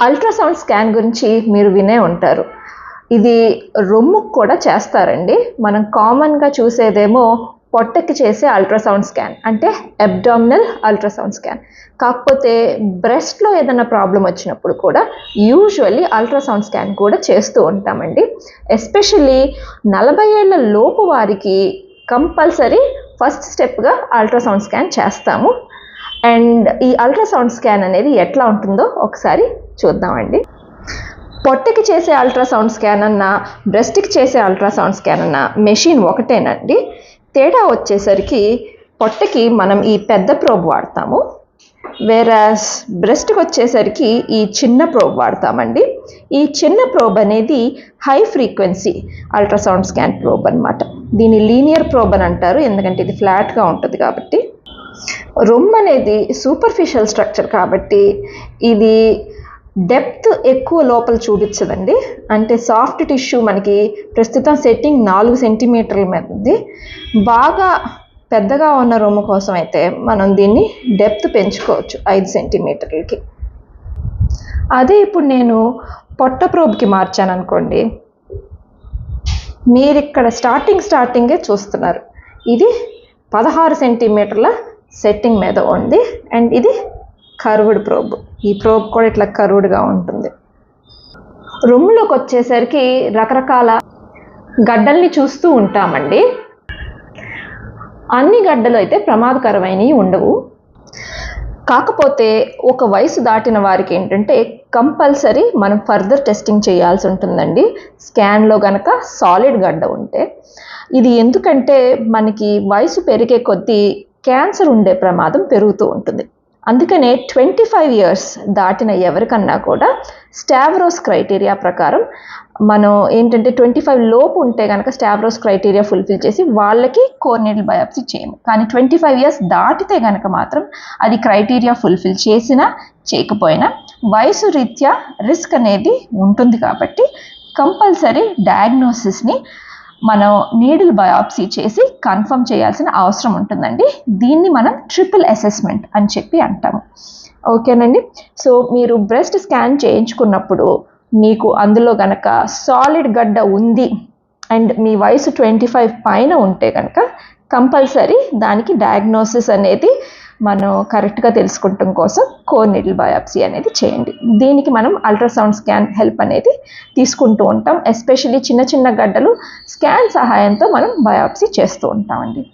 Ultrasound scan గురించి మీరు వినే ఉంటారు. ఇది రొమ్ముకు కూడా చేస్తారండి. మనం కామన్గా చూసేదేమో పొట్టకి చేసే అల్ట్రాసౌండ్ స్కాన్ అంటే అబ్డామినల్ అల్ట్రాసౌండ్ స్కాన్. కాకపోతే బ్రెస్ట్లో ఏదైనా ప్రాబ్లం వచ్చినప్పుడు కూడా యూజువల్లీ అల్ట్రాసౌండ్ స్కాన్ కూడా చేస్తూ ఉంటామండి. ఎస్పెషల్లీ నలభై ఏళ్ళ లోపు వారికి కంపల్సరీ ఫస్ట్ స్టెప్గా అల్ట్రాసౌండ్ స్కాన్ చేస్తాము. అండ్ ఈ అల్ట్రాసౌండ్ స్కాన్ అనేది ఎట్లా ఉంటుందో ఒకసారి చూద్దామండి. పొట్టకి చేసే అల్ట్రాసౌండ్ స్కాన్ అన్న బ్రెస్ట్కి చేసే అల్ట్రాసౌండ్ స్కాన్ అన్న మెషిన్ ఒకటేనండి. తేడా వచ్చేసరికి పొట్టకి మనం ఈ పెద్ద ప్రోబ్ వాడతాము. వేరాస్ బ్రెస్ట్కి వచ్చేసరికి ఈ చిన్న ప్రోబ్ వాడతామండి. ఈ చిన్న ప్రోబ్ అనేది high frequency ultrasound scan probe అనమాట దీన్ని లీనియర్ ప్రోబ్ అని అంటారు ఎందుకంటే ఇది ఫ్లాట్గా ఉంటుంది కాబట్టి. రొమ్ అనేది సూపర్ఫిషియల్ స్ట్రక్చర్ కాబట్టి ఇది డెప్త్ ఎక్కువ లోపల చూపించదండి. అంటే సాఫ్ట్ టిష్యూ మనకి ప్రస్తుతం సెట్టింగ్ నాలుగు సెంటీమీటర్ల మీద ఉంది బాగా పెద్దగా ఉన్న రొమ్ము కోసం అయితే మనం దీన్ని డెప్త్ పెంచుకోవచ్చు ఐదు సెంటీమీటర్లకి. అదే ఇప్పుడు నేను పొట్ట ప్రోబ్కి మార్చాను అనుకోండి మీరు ఇక్కడ స్టార్టింగ్ స్టార్టింగే చూస్తున్నారు. ఇది పదహారు సెంటీమీటర్ల సెట్టింగ్ మీద ఉంది. అండ్ ఇది కర్వ్డ్ ప్రోబ్. ఈ ప్రోబ్ కూడా ఇట్లా కర్వ్డ్గా ఉంటుంది. రూమ్లోకి వచ్చేసరికి రకరకాల గడ్డల్ని చూస్తూ ఉంటామండి. అన్ని గడ్డలు అయితే ప్రమాదకరమైనవి ఉండవు. కాకపోతే ఒక వయసు దాటిన వారికి ఏంటంటే కంపల్సరీ మనం ఫర్దర్ టెస్టింగ్ చేయాల్సి ఉంటుందండి. స్కాన్లో గనక సాలిడ్ గడ్డ ఉంటే. ఇది ఎందుకంటే మనకి వయసు పెరిగే కొద్దీ క్యాన్సర్ ఉండే ప్రమాదం పెరుగుతూ ఉంటుంది. అందుకనే ట్వంటీ ఫైవ్ ఇయర్స్ దాటిన ఎవరికన్నా కూడా స్టావ్రోస్ క్రైటీరియా ప్రకారం మనం ఏంటంటే ట్వంటీ ఫైవ్ లోపు ఉంటే కనుక స్టావ్రోస్ క్రైటీరియా ఫుల్ఫిల్ చేసి వాళ్ళకి కోర్నియల్ బయాప్సీ చేయము కానీ ట్వంటీ ఫైవ్ ఇయర్స్ దాటితే కనుక మాత్రం అది క్రైటీరియా ఫుల్ఫిల్ చేసినా చేయకపోయినా వయసు రీత్యా రిస్క్ అనేది ఉంటుంది కాబట్టి కంపల్సరీ డయాగ్నోసిస్ని మనం నీడిల్ బయాప్సీ చేసి కన్ఫర్మ్ చేయాల్సిన అవసరం ఉంటుందండి. దీన్ని మనం ట్రిపుల్ అసెస్మెంట్ అని చెప్పి అంటాము. ఓకేనండి? సో మీరు బ్రెస్ట్ స్కాన్ చేయించుకున్నప్పుడు మీకు అందులో కనుక సాలిడ్ గడ్డ ఉంది అండ్ మీ వయసు ట్వంటీ ఫైవ్ పైన ఉంటే కనుక కంపల్సరీ దానికి డయాగ్నోసిస్ అనేది మనం కరెక్ట్గా తెలుసుకుంటాం కోసం కోర్ నిడిల్ బయాప్సీ అనేది చేయండి. దీనికి మనం అల్ట్రాసౌండ్ స్కాన్ హెల్ప్ అనేది తీసుకుంటూ ఉంటాం. ఎస్పెషల్లీ చిన్న చిన్న గడ్డలు స్కాన్ సహాయంతో మనం బయాప్సీ చేస్తూ ఉంటామండి.